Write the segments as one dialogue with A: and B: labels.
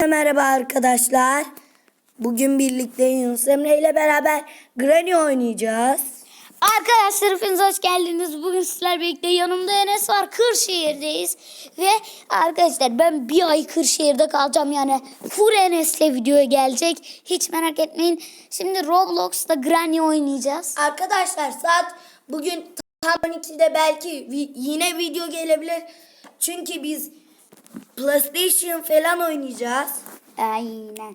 A: Herkese merhaba arkadaşlar. Bugün birlikte Yunus Emre ile beraber Granny oynayacağız.
B: Arkadaşlar hepiniz hoş geldiniz. Bugün sizler birlikte yanımda Enes var. Kırşehir'deyiz. Ve arkadaşlar ben bir ay Kırşehir'de kalacağım. Yani full Enes'le videoya gelecek. Hiç merak etmeyin. Şimdi Roblox'ta Granny oynayacağız.
A: Arkadaşlar saat bugün tam 12'de belki yine video gelebilir. Çünkü biz PlayStation falan oynayacağız.
B: Aynen.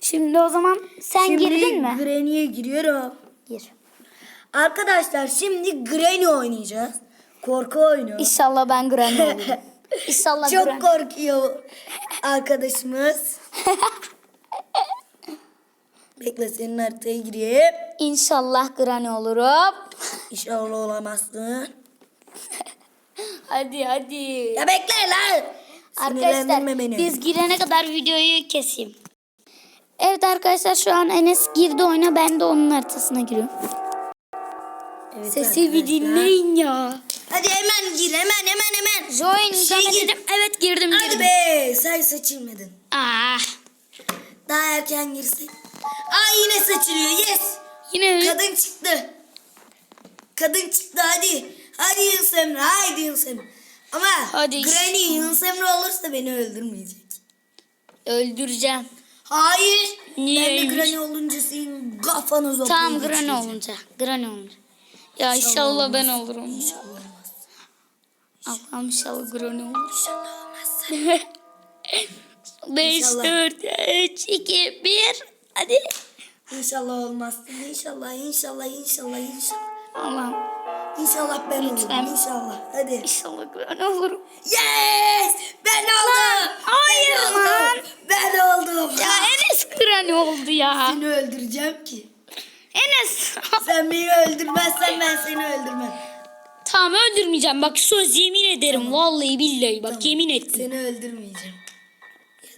B: Şimdi o zaman sen
A: Şimdi
B: girdin mi?
A: Granny'e giriyorum.
B: Gir.
A: Arkadaşlar şimdi Granny oynayacağız. Korku oyunu.
B: İnşallah ben Granny olurum. İnşallah
A: Çok
B: Granny.
A: korkuyor arkadaşımız. Bekle senin haritaya gireyim.
B: İnşallah Granny olurum.
A: İnşallah olamazsın.
B: Hadi hadi.
A: Ya bekle lan.
B: Arkadaşlar
A: beni.
B: biz girene kadar videoyu keseyim. Evet arkadaşlar şu an Enes girdi oyuna ben de onun haritasına giriyorum.
A: Evet
B: Sesi bir dinleyin ya.
A: Hadi hemen gir hemen hemen hemen.
B: Join
A: Şey gir.
B: dedim. Evet girdim
A: Hadi
B: girdim.
A: be sen seçilmedin.
B: Ah,
A: Daha erken girsin. Aa yine seçiliyor yes.
B: yine mi?
A: Kadın çıktı. Kadın çıktı hadi. Hadi Yunus Emre haydi Yunus Emre. Ama
B: Hadi.
A: Granny Yunus Emre olursa beni öldürmeyecek.
B: öldüreceğim.
A: Hayır. Ben de? Granny olunca senin kafanı zoplayı
B: Tam Granny olunca. Granny olunca. Ya inşallah ben olurum.
A: İnşallah olmaz.
B: Allah'ım inşallah Granny olur.
A: İnşallah olmaz.
B: 5,
A: İnşallah.
B: 4, 3, 2, 1. Hadi.
A: İnşallah olmaz. İnşallah, inşallah, inşallah, inşallah.
B: Allah'ım
A: İnşallah ben olurum.
B: Lütfen.
A: İnşallah. Hadi.
B: inşallah Granny olurum.
A: Yes! Ben oldum.
B: hayır
A: ben oldum.
B: lan.
A: Ben oldum.
B: Ya Enes Granny oldu ya.
A: Seni öldüreceğim ki.
B: Enes.
A: Sen beni öldürmezsen ben seni öldürmem.
B: tamam öldürmeyeceğim. Bak söz yemin ederim. Vallahi billahi bak yemin ettim.
A: Seni öldürmeyeceğim.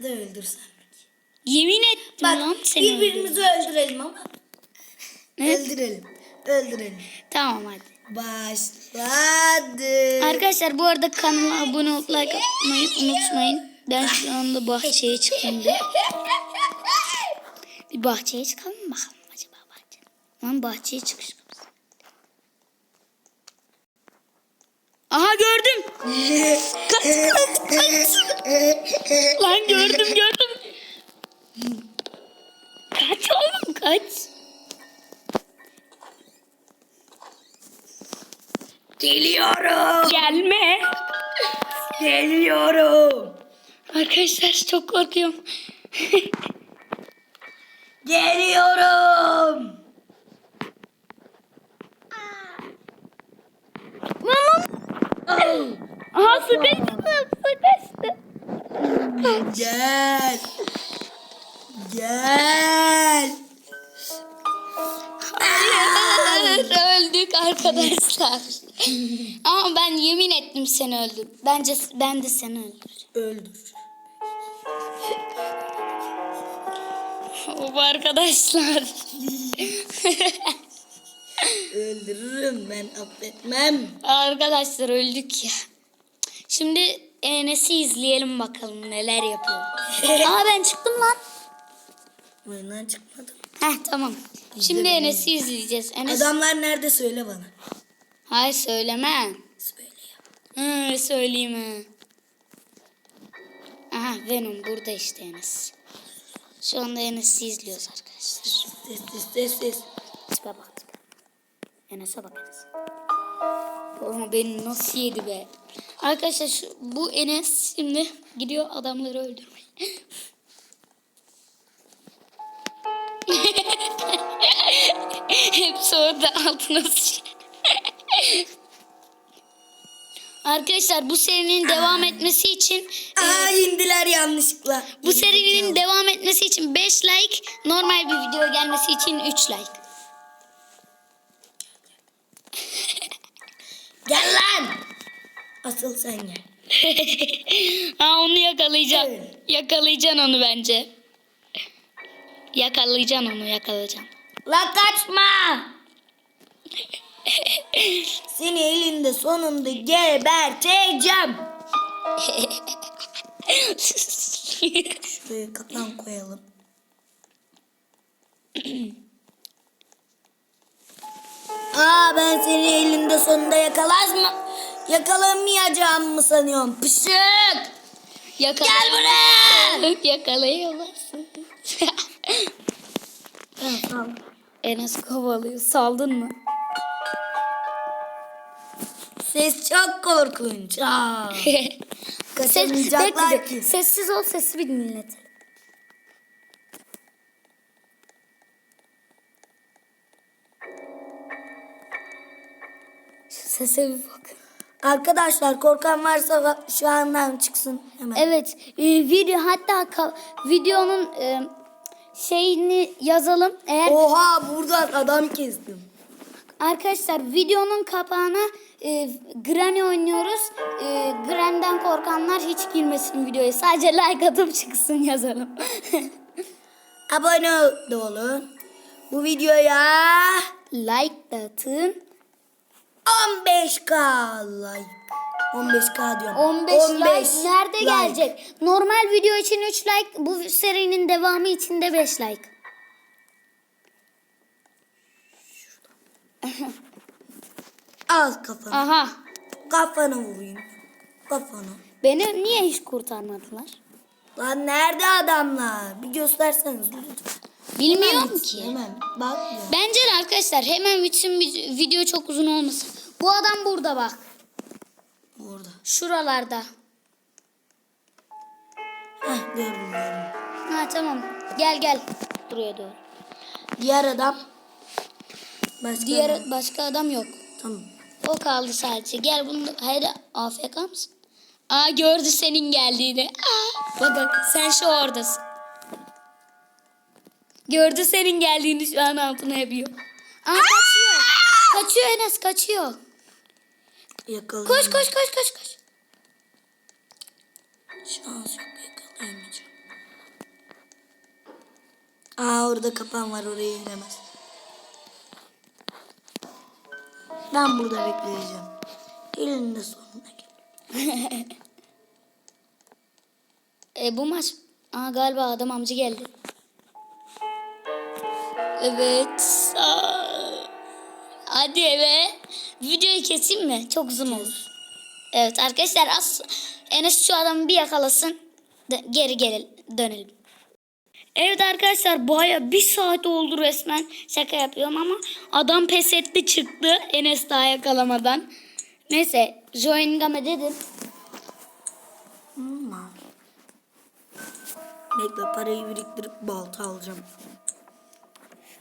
A: Ya da öldürsen.
B: Yemin ettim
A: Bak
B: lan seni.
A: birbirimizi öldürelim ama.
B: Ne?
A: Öldürelim. Öldürelim.
B: Tamam hadi.
A: Başladı.
B: Arkadaşlar bu arada kanala abone olup like atmayı unutmayın. Ben şu anda bahçeye çıktım bir. Bir bahçeye çıkalım mı bakalım acaba bahçe. Lan bahçeye çıkış kapısı. Aha gördüm. Kaç kaç kaç. Lan gördüm gördüm. Kaç oğlum kaç.
A: Geliyorum.
B: Gelme.
A: Geliyorum.
B: Arkadaşlar çok korkuyorum.
A: Geliyorum.
B: Aha sıkıştı sıkıştı.
A: Gel. Gel.
B: Hayır, öldük arkadaşlar. Ama ben yemin ettim seni öldür. Bence ben de seni öldüreceğim.
A: Öldür.
B: Of arkadaşlar.
A: Öldürürüm ben affetmem.
B: arkadaşlar öldük ya. Şimdi Enes'i izleyelim bakalım neler yapıyor. Aa ben çıktım lan.
A: Oyundan çıkmadım.
B: Heh tamam. Şimdi Enes'i izleyeceğiz. Enes...
A: Adamlar nerede söyle bana.
B: Hayır söyleme.
A: Söyle ya.
B: Hı, söyleyeyim ha. Aha Venom burada işte Enes. Şu anda Enes'i izliyoruz arkadaşlar.
A: Ses ses ses ses.
B: Tipe bak tipe. Enes'e bak Enes. Oğlum beni nasıl yedi be. Arkadaşlar şu, bu Enes şimdi gidiyor adamları öldürmeye. Hepsi orada altına. Arkadaşlar bu serinin devam etmesi için
A: Aa indiler yanlışlıkla.
B: bu serinin devam etmesi için 5 like, normal bir video gelmesi için 3 like.
A: Gel lan. Asıl sen gel.
B: ha onu yakalayacaksın.
A: Evet.
B: Yakalayacaksın onu bence. Yakalayacaksın onu yakalayacaksın.
A: La kaçma. Seni elinde sonunda geberteceğim. Şuraya kapan koyalım. Aa ben seni elinde sonunda yakalar mı? Yakalamayacağım mı sanıyorum? Pışık!
B: Yakala
A: Gel buraya!
B: Yakalayamazsın.
A: Tamam.
B: Enes kovalıyor. Saldın mı?
A: Ses çok korkunç. Aa.
B: Ses, bekle,
A: ki.
B: Sessiz ol sesi bir dinlet. Şu sese bir bak.
A: Arkadaşlar korkan varsa şu andan çıksın hemen.
B: Evet e, video hatta videonun e, şeyini yazalım. Eğer
A: Oha buradan adam kestim.
B: arkadaşlar videonun kapağına e, Granny oynuyoruz. E, Granny'den korkanlar hiç girmesin videoya. Sadece like atıp çıksın yazalım.
A: Abone de olun. Bu videoya
B: like atın.
A: 15k like. 15k diyorum.
B: 15, like nerede
A: like.
B: gelecek? Normal video için 3 like, bu serinin devamı için de 5 like.
A: Al kafanı.
B: Aha.
A: Kafana vurayım. Kafana.
B: Beni niye hiç kurtarmadılar?
A: Lan nerede adamlar? Bir gösterseniz lütfen.
B: Bilmiyorum
A: Hemen,
B: ki.
A: Hemen bak.
B: Bence arkadaşlar hemen bütün vi- video çok uzun olmasın. Bu adam burada bak.
A: Burada.
B: Şuralarda.
A: Heh gördüm gördüm.
B: Ha tamam. Gel gel. Buraya doğru.
A: Diğer adam. Başka
B: Diğer
A: adam.
B: başka adam yok.
A: Tamam.
B: O kaldı sadece. Gel bunu. Haydi AFK mısın? Aa gördü senin geldiğini. Aa, bak sen şu oradasın. Gördü senin geldiğini şu an altına yapıyor. Aa kaçıyor. Kaçıyor Enes kaçıyor.
A: Yakalayın.
B: Koş koş koş koş koş.
A: Şans yok yakalayamayacağım. Aa orada kapan var oraya giremez. Ben burada bekleyeceğim. Elinde sonuna gel.
B: E, bu maç Aa, galiba adam amca geldi. Evet. Aa. Hadi eve. Videoyu keseyim mi? Çok uzun olur. Evet arkadaşlar az Enes şu adamı bir yakalasın. Geri gel dönelim. Evet arkadaşlar baya bir saat oldu resmen. Şaka yapıyorum ama adam pes etti çıktı Enes daha yakalamadan. Neyse join game dedim.
A: Ama. Bekle parayı biriktirip balta alacağım.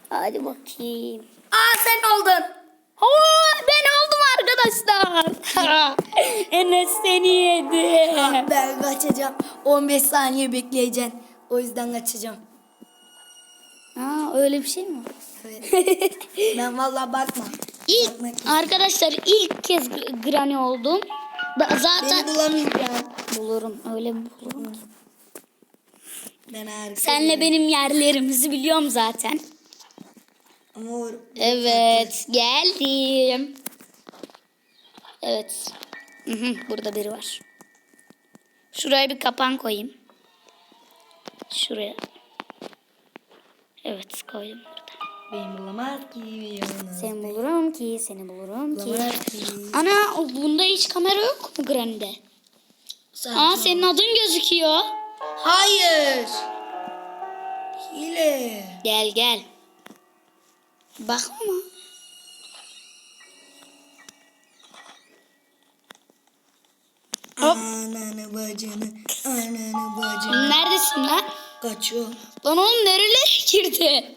B: Hadi bakayım.
A: Aa sen oldun.
B: Oo, ben oldum arkadaşlar. Enes seni yedi.
A: Ben kaçacağım. 15 saniye bekleyeceksin. O yüzden kaçacağım.
B: Aa, öyle bir şey mi?
A: Evet. ben vallahi bakma.
B: İlk arkadaşlar ilk kez gr- Granny oldum. Da-
A: Beni
B: zaten
A: bulamayacaksın.
B: bulurum öyle bulurum. ki.
A: Ben harika.
B: Senle benim yerlerimizi biliyorum zaten.
A: Ama o-
B: Evet geldim. Evet. Burada biri var. Şuraya bir kapan koyayım. Şuraya. Evet koydum burada.
A: Beni bulamaz ki.
B: Seni bulurum ki, seni bulurum ki.
A: Bulamaz ki.
B: Ana o- bunda hiç kamera yok mu Granny'de?
A: Sen
B: Aa senin adın gözüküyor.
A: Hayır. Hile.
B: Gel gel. Bakma. Hop.
A: Ananı bacını, ananı bacını.
B: Neredesin lan?
A: Kaçıyor.
B: Lan oğlum nerelere girdi?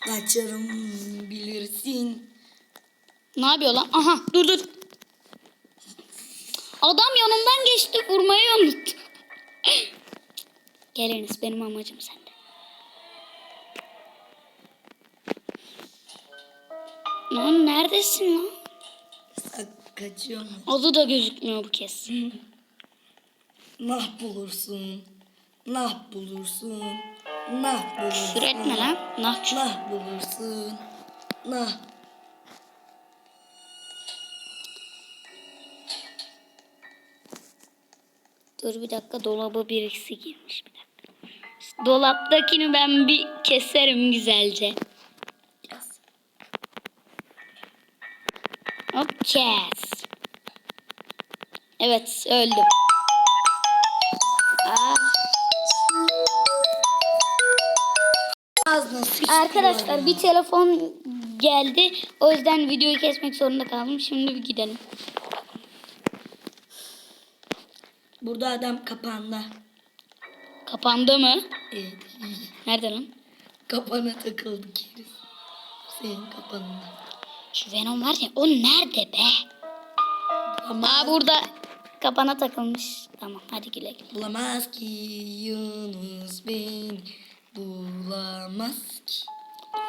A: Kaçarım bilirsin.
B: Ne yapıyor lan? Aha dur dur. Adam yanımdan geçti vurmayı unuttu. Gel Enes benim amacım sende. Lan neredesin lan?
A: Kaçıyor mu?
B: Adı da gözükmüyor bu kez.
A: Nah bulursun. Nah bulursun. Nah bulursun.
B: Küfür etme lan. Nah
A: Nah bulursun. Nah.
B: Dur bir dakika dolaba birisi girmiş bir dakika. Dolaptakini ben bir keserim güzelce. Hop kes. Evet öldüm.
A: Sıçtı
B: arkadaşlar bir telefon geldi. O yüzden videoyu kesmek zorunda kaldım. Şimdi bir gidelim.
A: Burada adam kapağında.
B: Kapandı mı?
A: Evet.
B: Nerede lan?
A: Kapana takıldı keriz. Senin kapanında.
B: Şu Venom var ya o nerede be? Aa burada kapana takılmış. Tamam hadi güle güle.
A: Bulamaz ki Yunus beni bulamaz ki.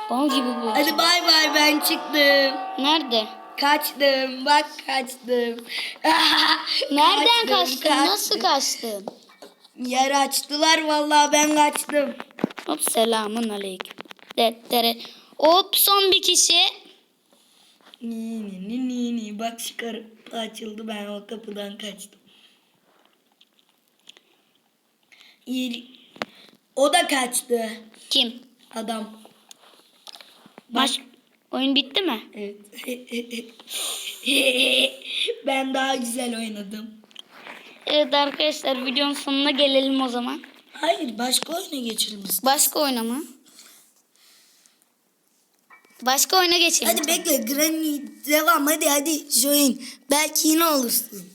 B: Bal gibi bu.
A: Hadi bay bay ben çıktım.
B: Nerede?
A: Kaçtım bak kaçtım.
B: Nereden
A: Kaçtım,
B: kaçtın? Nasıl
A: kaçtım.
B: kaçtın?
A: Yer açtılar vallahi ben kaçtım.
B: Hop selamun aleyküm. Dettere. Hop son bir kişi.
A: Ni ni ni ni ni bak şu kapı açıldı ben o kapıdan kaçtım. Yeri... O da kaçtı
B: Kim?
A: adam.
B: Maç oyun bitti mi?
A: Evet. ben daha güzel oynadım.
B: Evet arkadaşlar videonun sonuna gelelim o zaman.
A: Hayır başka oyuna geçelim.
B: Başka oyuna mı? Başka oyuna geçelim.
A: Hadi bekle Granny devam hadi hadi join. Belki yine olursun.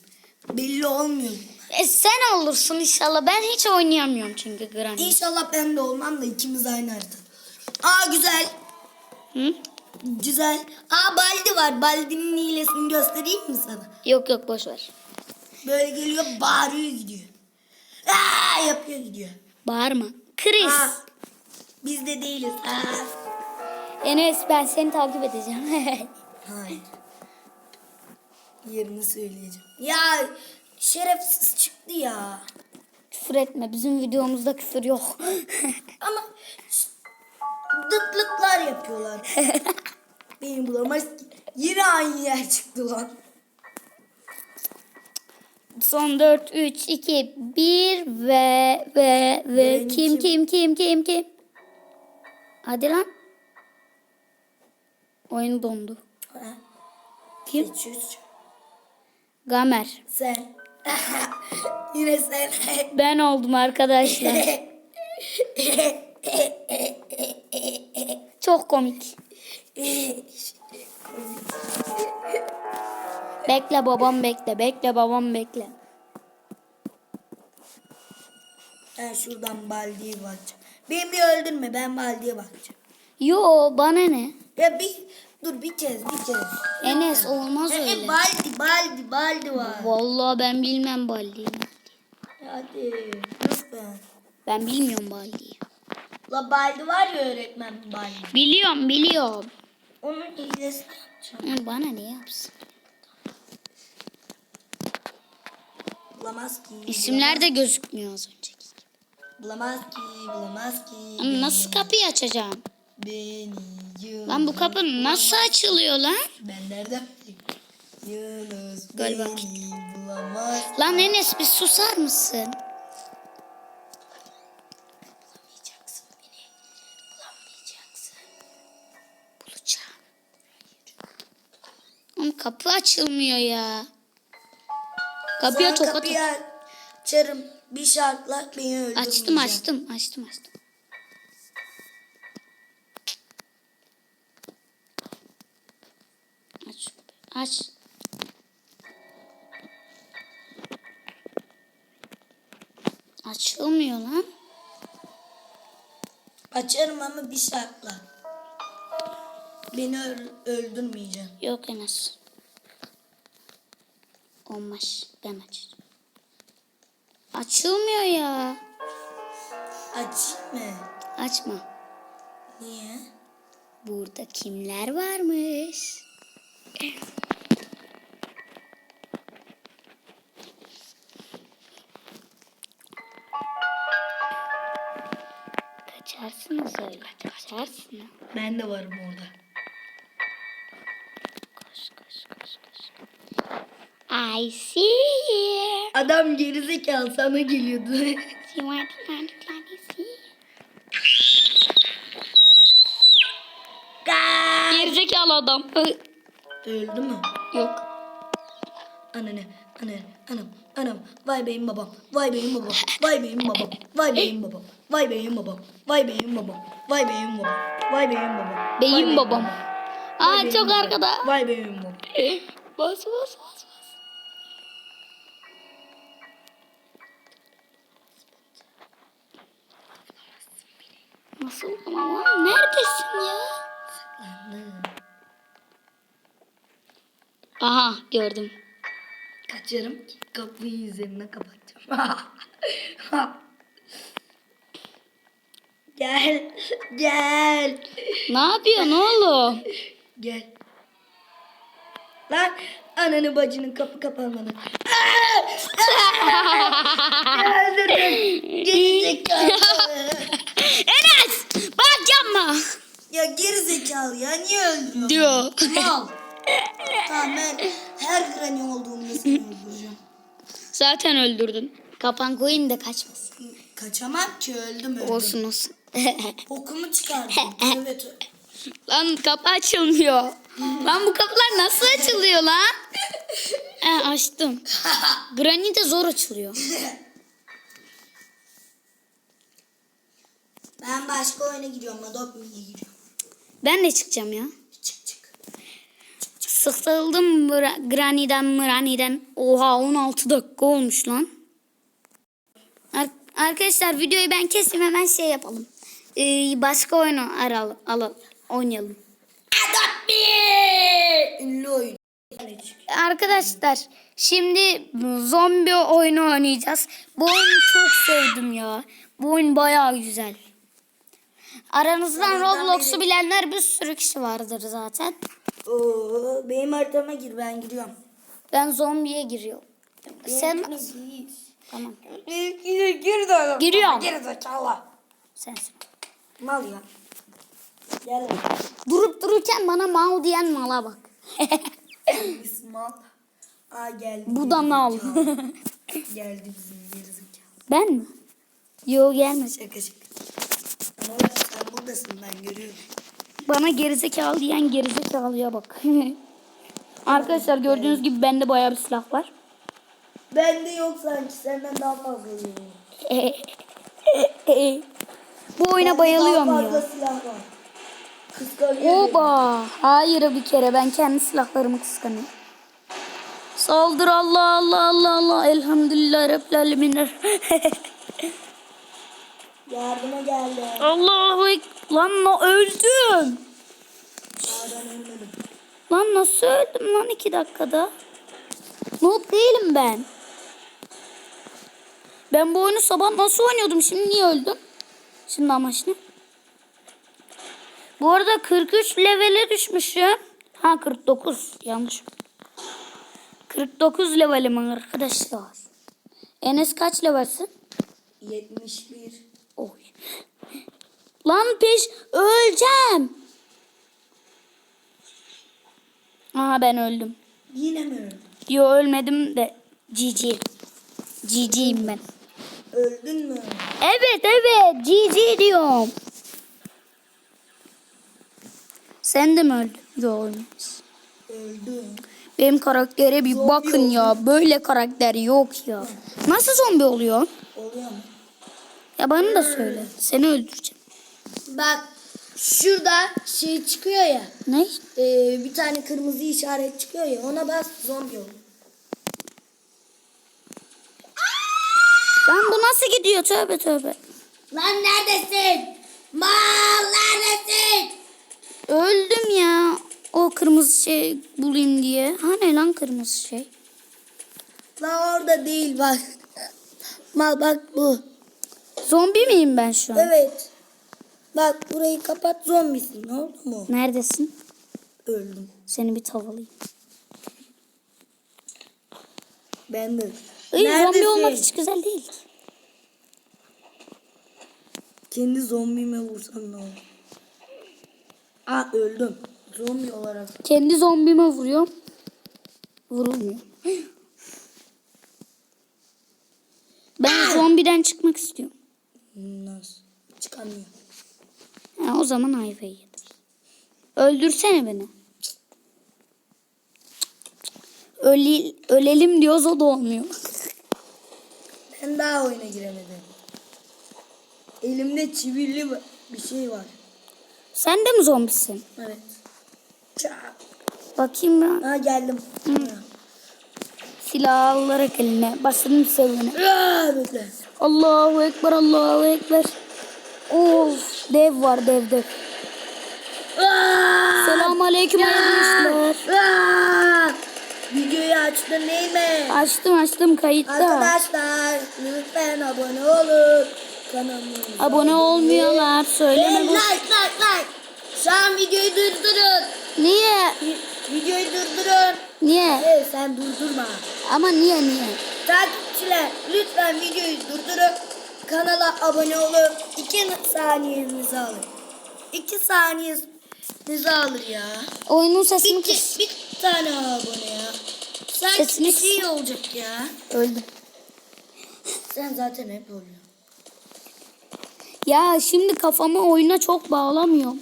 A: Belli olmuyor.
B: E, sen olursun inşallah. Ben hiç oynayamıyorum çünkü Granny.
A: İnşallah ben de olmam da ikimiz aynı harita. Aa güzel.
B: Hı?
A: Güzel. Aa Baldi var. Baldi'nin hilesini göstereyim mi sana?
B: Yok yok boş ver.
A: Böyle geliyor bağırıyor gidiyor. Aa yapıyor gidiyor.
B: Bağırma. Chris.
A: Aa, biz de değiliz. Aa.
B: Enes ben seni takip edeceğim.
A: Hayır. Yerini söyleyeceğim. Ya şerefsiz çıktı ya.
B: küfür etme. Bizim videomuzda küfür yok.
A: Ama dıtlıklar yapıyorlar. Beni bulamaz ki. Yine aynı yer çıktı lan.
B: Son 4, 3, 2, 1 ve ve ve kim?
A: kim
B: kim kim kim? Hadi lan. Oyun dondu.
A: Ha,
B: Kim? Gamer.
A: Sen. Yine sen.
B: Ben oldum arkadaşlar. Çok komik. Bekle babam bekle. Bekle babam bekle.
A: ben şuradan Baldi'ye bakacağım. Beni bir öldürme ben Baldi'ye bakacağım.
B: Yo bana ne?
A: Ya bir dur bir kez bir kez.
B: Enes olmaz
A: E, e,
B: öyle.
A: Baldi Baldi Baldi var.
B: Vallahi ben bilmem Baldi'yi.
A: Hadi. Nasıl ben?
B: Ben bilmiyorum Baldi'yi.
A: La Baldi var ya öğretmen Baldi.
B: Biliyorum biliyorum.
A: Onun yapacağım.
B: Hı, Bana ne yapsın?
A: Bulamaz ki.
B: İsimler de gözükmüyor az önceki.
A: Bulamaz ki, bulamaz ki.
B: Ama nasıl kapıyı açacağım?
A: Beni Yunus.
B: Lan bu kapı nasıl açılıyor lan?
A: Ben nereden bileyim? Yunus
B: Galiba.
A: beni bulamaz.
B: Lan Enes bir susar mısın?
A: Bulamayacaksın beni. Bulamayacaksın.
B: Bulacağım. Oğlum kapı açılmıyor ya. Kapıya
A: Sana
B: tokat
A: kapıyı açarım. Bir şartla beni öldürmeyeceksin.
B: Açtım açtım açtım açtım. Aç. Aç. Açılmıyor lan.
A: Açarım ama bir şartla. Beni öl- öldürmeyeceksin.
B: Yok Enes. Olmaz. Ben açacağım. Açılmıyor ya.
A: Açayım mı?
B: Açma.
A: Niye?
B: Burada kimler varmış? Kaçarsınız öyle. Kaçarsın.
A: Ben de varım orada.
B: Koş koş koş koş. I see you.
A: Adam gerizekalı sana geliyordu. Kaç.
B: Gerizekalı adam.
A: Öldü mü?
B: Yok.
A: Anne, anne, anam, anam. Vay benim babam, vay benim babam, vay benim babam, vay benim babam, vay benim babam, vay benim babam, vay benim babam, vay benim babam.
B: Beyim
A: vay
B: babam.
A: Vay
B: Aa
A: benim
B: çok
A: babam,
B: arkada.
A: Vay benim babam.
B: Bas bas bas bas. Nasıl ama neredesin ya? Aha gördüm.
A: Kaçarım ki kapıyı üzerine kapatacağım. gel, gel,
B: Ne yapıyorsun oğlum?
A: gel. Lan ananı bacının kapı kapanmadı. Öldürdün. Gerizekalı.
B: Enes bak yapma.
A: ya gerizekalı ya niye öldürüyorsun?
B: Diyor.
A: Mal. tamam ben her granny olduğumda seni öldüreceğim.
B: Zaten öldürdün. Kapan koyayım da kaçmasın.
A: Kaçamam ki öldüm öldüm.
B: Olsun olsun.
A: Bokumu çıkardım. evet.
B: lan kapı açılmıyor. Lan bu kapılar nasıl açılıyor lan? He açtım. Granny de zor açılıyor.
A: Ben başka oyuna gidiyorum. Adopt Me'ye.
B: Ben de çıkacağım ya.
A: Çık çık.
B: Sıkıldım Granny'den Mrani'den. Oha 16 dakika olmuş lan. Ar- arkadaşlar videoyu ben keseyim hemen şey yapalım. Ee, başka oyunu aral alalım. Oynayalım.
A: Adopt Me! Ünlü oyun.
B: Arkadaşlar şimdi zombi oyunu oynayacağız. Bu oyunu çok sevdim ya. Bu oyun bayağı güzel. Aranızdan Roblox'u bilenler bir sürü kişi vardır zaten.
A: Oo, benim haritama gir ben giriyorum.
B: Ben zombiye giriyorum. Sen
A: Benimkine gir.
B: tamam.
A: Benimkine gir de oğlum.
B: Giriyorum.
A: Gerizekalı.
B: Sensin.
A: Mal ya. Gel.
B: Durup dururken bana mal diyen mala bak.
A: Mal. Aa geldi.
B: Bu da mal.
A: Geldi bizim gerizekalı.
B: ben mi? Yo gelmedi.
A: Şaka şaka. Ama sen buradasın ben görüyorum.
B: Bana gerizekalı diyen gerizekalıya bak. Arkadaşlar gördüğünüz gibi bende bayağı bir silah var.
A: Bende yok sanki senden daha fazla.
B: Bu oyuna bayılıyorum ya. Oba. Hayır bir kere ben kendi silahlarımı kıskanıyorum. Saldır Allah Allah Allah Allah. Elhamdülillah Rabbil Alemin.
A: Yardıma geldi.
B: Allahu Lan na öldüm. Lan nasıl öldüm lan iki dakikada? Noob değilim ben. Ben bu oyunu sabah nasıl oynuyordum? Şimdi niye öldüm? Şimdi amaç ne? Bu arada 43 levele düşmüşüm. Ha 49. Yanlış. 49 levelim arkadaşlar. Enes kaç levelsin?
A: 71.
B: Oy. Lan peş öleceğim. Aa ben öldüm.
A: Yine mi öldün?
B: Yo ölmedim de GG. GG'yim ben.
A: Öldün mü?
B: Evet evet GG diyorum. Sen de mi öldün? Yo ölmemişsin.
A: Öldüm.
B: Benim karaktere bir bakın ya. Böyle karakter yok ya. Nasıl zombi oluyor?
A: Oluyor mu?
B: Ya bana da söyle. Seni öldüreceğim.
A: Bak şurada şey çıkıyor ya.
B: Ne?
A: e, bir tane kırmızı işaret çıkıyor ya. Ona bas zombi oluyor.
B: Lan bu nasıl gidiyor? Tövbe tövbe.
A: Lan neredesin? Mal neredesin?
B: Öldüm ya. O kırmızı şey bulayım diye. Ha ne lan kırmızı şey?
A: Lan orada değil bak. Mal bak bu.
B: Zombi miyim ben şu an?
A: Evet. Bak burayı kapat zombisin. Ne oldu mu?
B: Neredesin?
A: Öldüm.
B: Seni bir tavalayayım.
A: Ben de.
B: Ay, zombi olmak hiç güzel değil.
A: Kendi zombime vursam ne olur? Aa öldüm. Zombi olarak.
B: Kendi zombime vuruyorum. Vurulmuyor. evden çıkmak istiyorum.
A: Nasıl? Çıkamıyor.
B: Ha, o zaman ayvayı yedim. Öldürsene beni. Öle, ölelim diyoruz o da olmuyor.
A: Ben daha oyuna giremedim. Elimde çivilli bir şey var.
B: Sen de mi zombisin?
A: Evet. Çak.
B: Bakayım ben.
A: Ha geldim.
B: Silah alarak eline. Sevmene.
A: Aa, bekle.
B: Allahu Ekber, Allahu Ekber. Of, dev var dev dev. Selamun Aleyküm.
A: Aa! Videoyu açtın değil mi?
B: Açtım açtım kayıtta.
A: Arkadaşlar lütfen abone olun. Kanalımıza
B: Abone olmuyorlar. Söyleme bu.
A: like like like. Şu an videoyu durdurun.
B: Niye?
A: Vi- Videoyu durdurun.
B: Niye?
A: Hayır sen durdurma.
B: Ama niye niye?
A: Takipçiler lütfen videoyu durdurun. Kanala abone olun. 2 saniyenizi alın. 2 saniyenizi alır ya.
B: Oyunun sesini
A: Bir,
B: kıs.
A: bir tane abone ya. Sanki
B: Sesini
A: şey olacak ya.
B: Öldüm.
A: Sen zaten hep oluyor.
B: Ya şimdi kafamı oyuna çok bağlamıyorum.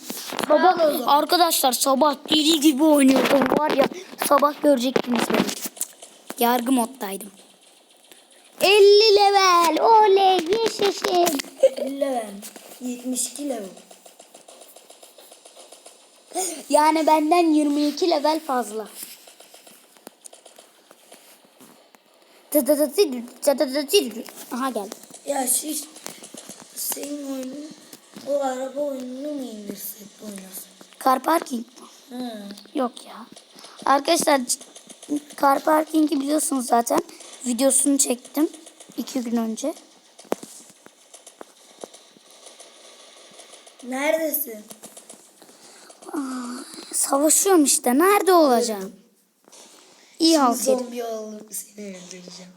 B: Baba
A: Bağla o zaman.
B: arkadaşlar sabah deli gibi oynuyordum var ya sabah görecektiniz beni. Yargı moddaydım. 50 level oley yaşasın.
A: 50 level. 72 level.
B: Yani benden 22 level fazla. Aha geldi.
A: Ya şiş senin oyunun o araba oyununu mu indirsek oynasın?
B: Car parking.
A: Ha.
B: Yok ya. Arkadaşlar car parking'i biliyorsunuz zaten. Videosunu çektim. iki gün önce.
A: Neredesin?
B: Savaşıyorum işte. Nerede olacağım? İyi
A: Şimdi zombi olup seni öldüreceğim.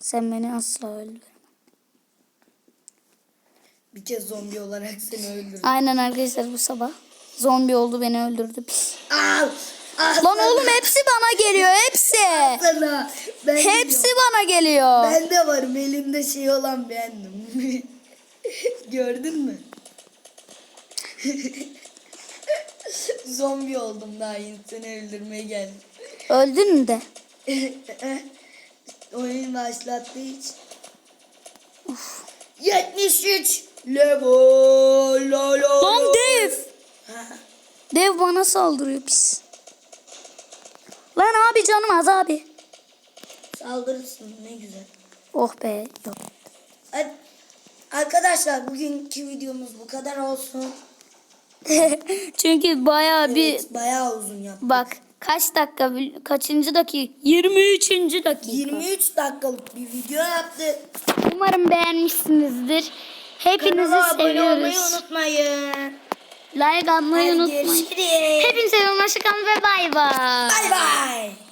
B: Sen beni asla öldür.
A: Bir kez zombi olarak seni öldüreceğim.
B: Aynen arkadaşlar bu sabah. Zombi oldu beni öldürdü. Pis.
A: Al! Al
B: Lan
A: sana,
B: oğlum hepsi bana geliyor. Hepsi.
A: Sana. Ben
B: Hepsi
A: biliyorum.
B: bana geliyor.
A: Ben de varım elimde şey olan bendim. Gördün mü? Zombi oldum daha yeni seni öldürmeye geldim.
B: Öldün mü de?
A: Oyun başlattığı için. 73 level la la
B: Lan
A: la.
B: dev. Dev bana saldırıyor pis. Lan abi canım az abi.
A: Saldırırsın ne güzel.
B: Oh be yok.
A: Hadi. Arkadaşlar bugünkü videomuz bu kadar olsun.
B: Çünkü bayağı bir
A: Evet, bayağı uzun yaptık.
B: bak kaç dakika kaçıncı dakika 23. dakika.
A: 23 dakikalık bir video yaptık.
B: Umarım beğenmişsinizdir. Hepinizi
A: Kanala abone olmayı
B: seviyoruz.
A: unutmayın.
B: Like atmayı
A: Hadi
B: unutmayın.
A: görüşürüz.
B: Hepinize hoşçakalın ve bay bay.
A: Bay bay.